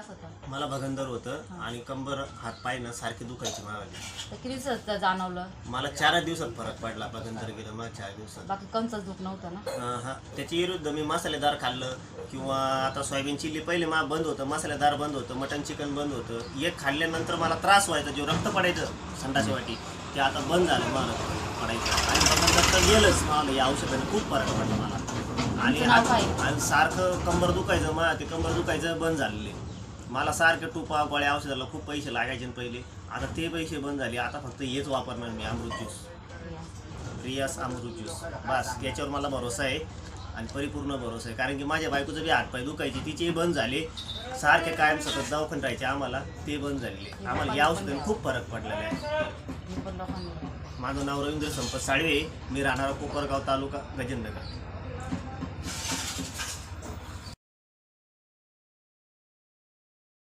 त्रास होता. मला भगंदर होतं आणि कंबर हात पाय ना सारखे दुखायचे मला तर किती जाणवलं? मला चार दिवसात फरक पडला भगंदर गेलं मला चार दिवसात. बाकी कंचच दुख नव्हतं ना? अं, हा. त्याच्या विरुद्ध मी मसालेदार खाल्लं किंवा आता सोयाबीन चिल्ली पहिले मा बंद होतं मसालेदार बंद होतं मटन चिकन बंद होतं. एक खाल्ल्यानंतर मला त्रास व्हायचा जे रक्त पडायचं संडासी वाटी ते आता बंद झालं मला पडायचं. आणि भगंदर तर गेलंच मला या औषधाने खूप फरक पडला मला. आणि तुमचं नाव आता- काय? आणि सारखं कंबर दुखायचं मला ते कंबर दुखायचं बंद झालेले मला सारखे टुपा गोळ्या औषधाला खूप पैसे लागायचे ना पहिले. आता ते पैसे बंद झाले. आता फक्त हेच वापरणार मी अमृत ज्यूस. रियास अमृत ज्यूस. बस याच्यावर मला भरोसा आहे आणि परिपूर्ण भरोसा आहे. कारण की माझ्या बायकोचं बी हातपाय दुखायचे तिचेही बंद झाले. सारखे कायम सतत दवाखान राहायचे आम्हाला ते बंद झालेले आम्हाला या औषधाने खूप फरक पडलेला आहे. माझं नाव रवींद्र संपत साळवे. मी राहणारा कोपरगाव तालुका गजेंद्रगड